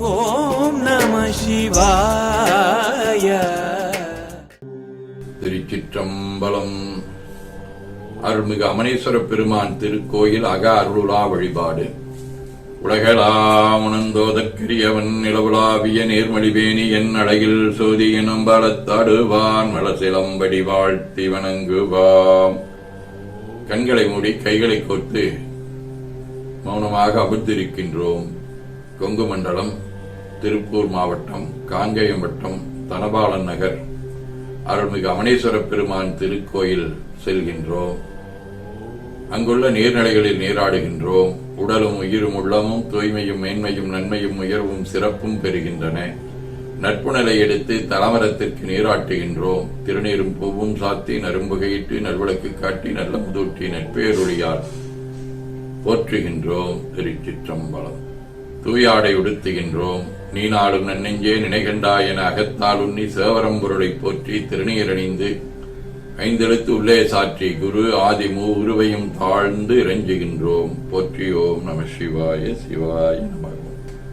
ஓம் நம சிவாய. திருச்சிற்றம்பலம். அருள்மிகு அமனேஸ்வர பெருமான் திருக்கோயில் அக அருளுலா வழிபாடு. உலகலாம் உணர்ந்தோதற்கிரியவன் நிலவுலாவிய நேர்மடிவேணி என் அழகில் சோதி எனும் பலத்தாடுவான் மலசிலம்படி வாழ்த்தி வணங்குவாம். கண்களை மூடி கைகளை கோர்த்து மௌனமாக அமர்ந்திருக்கின்றோம். கொங்கு மண்டலம் திருப்பூர் மாவட்டம் காங்கேயம் வட்டம் தனபாலன் நகர் அருள்மிகு அமனேஸ்வர பெருமான் திருக்கோயில் செல்கின்றோம். அங்குள்ள நீர்நிலைகளில் நீராடுகின்றோம். உடலும் உயிரும் உள்ளமும் தூய்மையும் மேன்மையும் நன்மையும் உயர்வும் சிறப்பும் பெறுகின்றன. நட்பு நிலை எடுத்து தலமரத்திற்கு நீராட்டுகின்றோம். திருநீரும் பூவும் சாத்தி நரும்புகையிட்டு நல்விளக்கு காட்டி நல்ல முதூட்டி நட்பேருளியார் போற்றுகின்றோம். திருச்சிற்றம்பலம். தூயாடை உடுத்துகின்றோம் நீ நாளும் நன்னெஞ்சே நினைகண்டாய் என அகத்தால் உண்ணி சேவரம் பொருளை போற்றி திருநீரணிந்து ஐந்தெழுத்து உள்ளே சாற்றி குரு ஆதிமு உருவையும் தாழ்ந்து இறைஞ்சுகின்றோம். போற்றியோம் நம சிவாய சிவாய நம.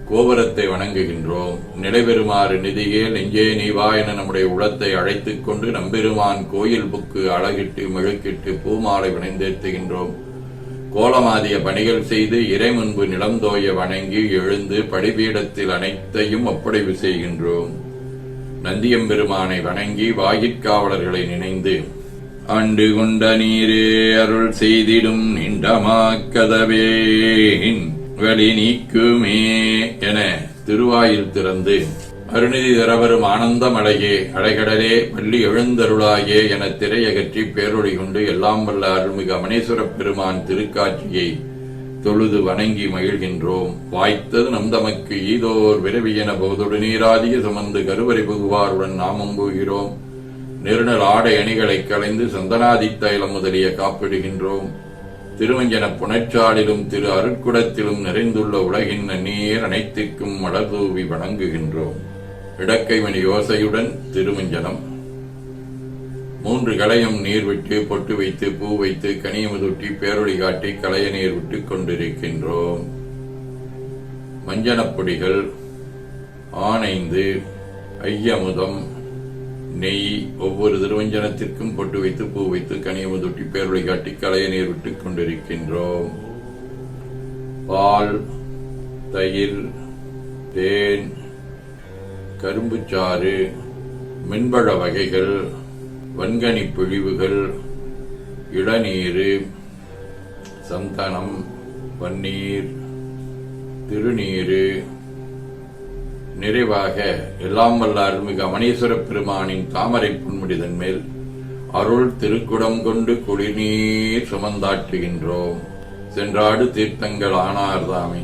கோபுரத்தை வணங்குகின்றோம். நிலைபெறுமாறு நிதியே நெஞ்சே நீவா என நம்முடைய உளத்தை அழைத்துக் கொண்டு நம்பெருமான் கோயில் புக்கு அழகிட்டு மெழுக்கிட்டு பூமாலை வினைந்தேத்துகின்றோம் கோலமாதிய பணிகள் செய்து இறை முன்பு நிலந்தோய வணங்கி எழுந்து படிபீடத்தில் அனைத்தையும் ஒப்படைவு செய்கின்றோம். நந்தியம்பெருமானை வணங்கி வாயிற்காவலர்களை நினைந்து ஆண்டு கொண்ட நீரே அருள் செய்திடும் நின்றமாக்கதவே வழி நீக்குமே என திருவாயில் திறந்து அருணிதி தரவரும் ஆனந்தமலையே அலைகடலே பள்ளி எழுந்தருளாயே என திரையகற்றி பேரொழி கொண்டு எல்லாம் வல்ல அருள்மிகு மணேஸ்வரப் பெருமான் திருக்காட்சியை தொழுது வணங்கி மகிழ்கின்றோம். வாய்த்தது நம் தமக்கு ஈதோர் விரவியன போதொடு நீராதிய சுமந்து கருவறை புகுவாருடன் நாமம் போகிறோம். நெருநல் ஆடை அணிகளை களைந்து சந்தனாதி தைலம் முதலிய காப்பிடுகின்றோம். திருவஞ்சன புனச்சாலிலும் திரு அருட்குடத்திலும் நிறைந்துள்ள உலகின் நீர் அனைத்திற்கும் மலர்தூவி வணங்குகின்றோம். இடக்கைமணி யோசையுடன் திருமஞ்சனம். மூன்று களையும் நீர் விட்டு பொட்டு வைத்து பூ வைத்து கனியமுதுட்டி பேரொழி காட்டி களைய நீர் விட்டு கொண்டிருக்கின்றோம். மஞ்சனப்பொடிகள் ஆனைந்து ஐயமுதம் நெய் ஒவ்வொரு திருவஞ்சனத்திற்கும் பொட்டு வைத்து பூ வைத்து கனியமுதுட்டி பேரொளி காட்டி களைய நீர் விட்டு கொண்டிருக்கின்றோம். பால் தயிர் தேன் கரும்புச்சாறு மின்பழ வகைகள் வன்கனி பிழிவுகள் இளநீர் சந்தனம் பன்னீர் திருநீர் நிறைவாக எல்லாம் வல்ல அருள்மிகு அமணீஸ்வர பெருமானின் தாமரை புன்முடிதன் மேல் அருள் திருக்குடம் கொண்டு குடிநீர் சுமந்தாற்றுகின்றோம். சென்றாடு தீர்த்தங்கள் ஆனார்தாமே.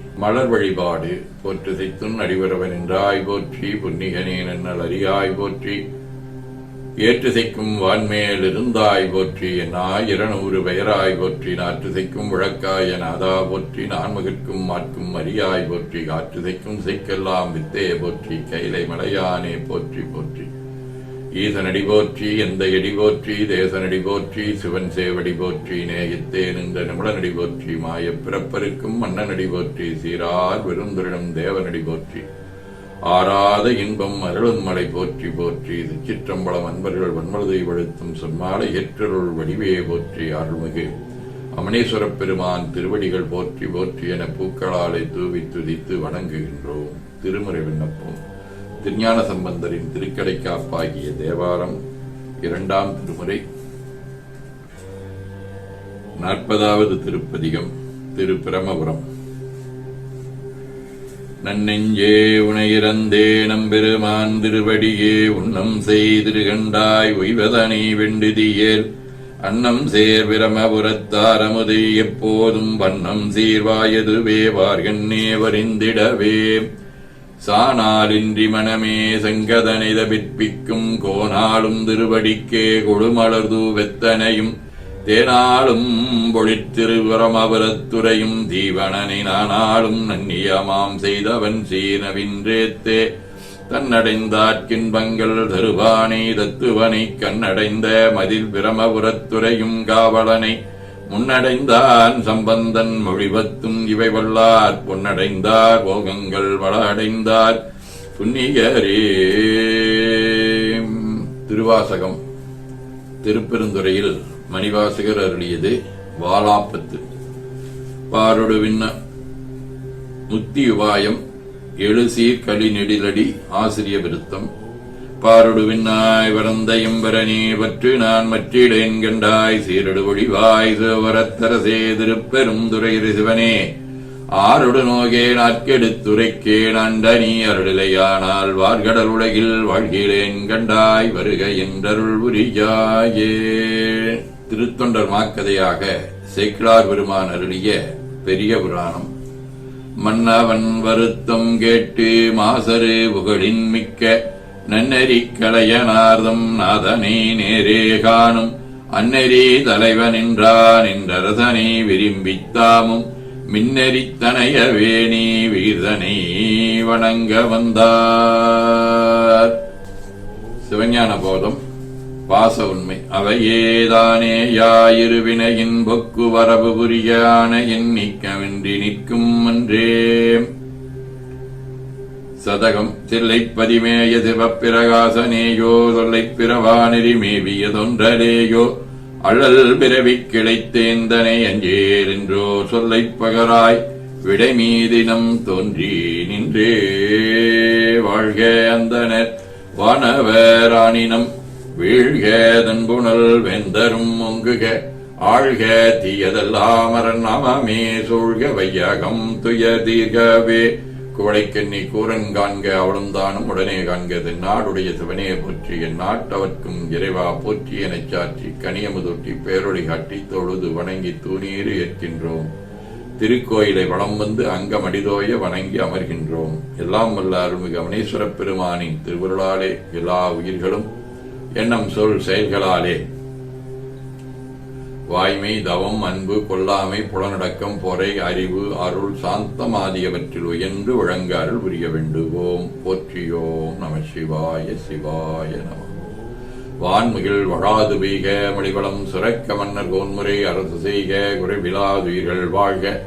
மலர் வழிபாடு போற்று செய்துன் அடிவரவன் என்றாய் போற்றி புன்னிகனே நன்னல் அறியாய் போற்றி. ஏற்றுசைக்கும் வான்மேல் இருந்தாய் போற்றி என்னாய் இருநூறு பெயராய் போற்றி. நாற்றுசைக்கும் விளக்காய் என அதா போற்றி நான்மகிற்கும் மாற்கும் அரியாய் போற்றி. காற்று சைக்கெல்லாம் செய்க்கெல்லாம் வித்தே போற்றி கைலை மலையானே போற்றி போற்றி. ஈசனடி போற்றி எந்த எடி போற்றி தேசனடி போற்றி சிவன் சேவடி போற்றி நேயத்தே நின்ற நிமிடனடி போற்றி மாய பிறப்பருக்கும் மன்னனடி போற்றி சீரார் விருந்துரிடம் தேவனடி போற்றி ஆறாத இன்பம் அருளும் மலை போற்றி போற்றி சிற்றம்பலம் அன்பர்கள் வன்மலதை வழுத்தும் சொன்மாலை ஏற்றருள் வடிவே போற்றி அருள்மிகு. அமனேஸ்வரப் பெருமான் திருவடிகள் போற்றி போற்றி என பூக்களாலை தூவி துதித்து வணங்குகின்றோம். திருமுறை விண்ணப்பம். திருஞான சம்பந்தரின் திருக்கடைக்காப்பாகிய தேவாரம் இரண்டாம் திருமுறை. நாற்பதாவது திருப்பதிகம் திரு பிரமபுரம் நன்னெஞ்சே உனையிறந்தே நம்பெருமான் திருவடியே உண்ணம் செய்திருகண்டாய் உய்வதனை வெண்டுதியேல். அன்னம் சேர் பிரமபுரத்தாரமுதை எப்போதும் வண்ணம் சீர்வாயதுவே வார்கண்ணே வரிந்திடவே. சானாலின்றி மனமே செங்கதனை பிற்பிக்கும் கோனாலும் திருவடிக்கே கொடுமலர்து வெத்தனையும் தேனாலும் பொழித்திருவரமபுரத்துறையும் தீவனனை நானாலும் நன்னியமாம் செய்தவன் சீனவின்றேத்தே. தன்னடைந்தாற்கின்பங்கள் தருவானை தத்துவனை கண்ணடைந்த மதில் பிரமபுரத்துறையும் காவலனை முன்னடைந்தான் சம்பந்தன் மொழிவத்தும் இவை வல்லார். பொன்னடைந்தார் போகங்கள் வள அடைந்தார் புண்ணியரே. திருவாசகம் திருப்பெருந்துறையில் மணிவாசகர் அருளியது வாலாப்பத்து. பாரொடு விண்ண முத்தி உபாயம் எழுசீர் களி நெடிலடி ஆசிரிய விருத்தம். பாருடுவின்னாய் விண்ணாய் வரந்த எம்பரனே பற்று நான் மற்றிடேன் கண்டாய். சீரடு ஒழிவாய் சிவரத்தரசே திருப்பெரும் துறை சிவனே. ஆருடு நோகே நாட்கெடுத்துரைக்கே நண்டனி அருளிலையானால் வார்கடல் உலகில் வாழ்கிலேன் கண்டாய். வருக என்றருள் புரியாயே திருத்தொண்டர் மாக்கதையாக சேக்கிழார் பெருமான் அருளிய பெரிய புராணம். மன்னவன் வருத்தம் கேட்டு மாசரு புகழின் மிக்க நன்னெறி நாதனே நேரே காணும். அந்நெறி தலைவனின்றான் என்றரசனை விரும்பித்தாமும் மின்னெறித்தனைய வேணி வீர்தனை வணங்க வந்தார். சிவஞான போதம் பாச உண்மை. அவையேதானே யாயிருவினையின் பொக்கு வரவு புரியான எண்ணிக்கவின்றி நிற்கும் அன்றே. சதகம் தில்லை பதிமேய சிவப்பிரகாசனேயோ தொல்லைப் பிறவானெறி மேவியதொன்றலேயோ அழல் பிறவிக் கிளைத்தேந்தனை அஞ்சேர் என்றோ சொல்லைப் பகராய் விடை மீதினம் தோன்றி நின்றே வாழ்க அந்தனர் வானவராணினம் வீழ்க தன்புணல் வெந்தரும் ஒங்குக ஆழ்க தீயதெல்லாம் அரண் நாமமே சூழ்க வையகம் துய தீர்கவே. குவளைக்கண்ணி கூரன் காண்க அவளுந்தானும் உடனே காண்க நாடுடைய சிவனையை போற்றி என் நாட்டவர்க்கும் இறைவா போற்றி எனச் சாற்றி கனியமுதொட்டி பேரொழி காட்டி தொழுது வணங்கி தூணீறு ஏற்கின்றோம். திருக்கோயிலை வளம் வந்து அங்கம் அடிதோய வணங்கி அமர்கின்றோம். எல்லாம் வல்ல அருள்மிகு அமனேஸ்வரப் பெருமானின் திருவருளாலே எல்லா உயிர்களும் எண்ணம் சொல் செயல்களாலே. வாய்மை தவம் அன்பு கொல்லாமை புலனடக்கம் பொறை அறிவு அருள் சாந்தம் ஆகியவற்றில் உயர்ந்து வழங்க அருள் புரிய வேண்டுவோம். போற்றியோம் நம சிவாய சிவாய நம. வான்மிகில் வழாது பெய்க மடிவளம் சுரக்க மன்னர் கோன்முறை அரசு செய்க குறைவிலாதுயிர்கள் வாழ்க.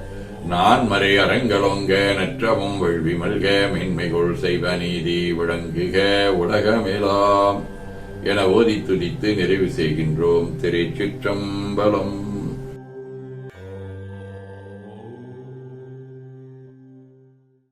நான் மறை அரங்கலோங்க நற்றமும் வெள்வி மல்க செய்வ நீதி விளங்குக உலகமேலாம். என ஓதி துதித்து நிறைவு செய்கின்றோம். திருச்சிற்றம்பலம்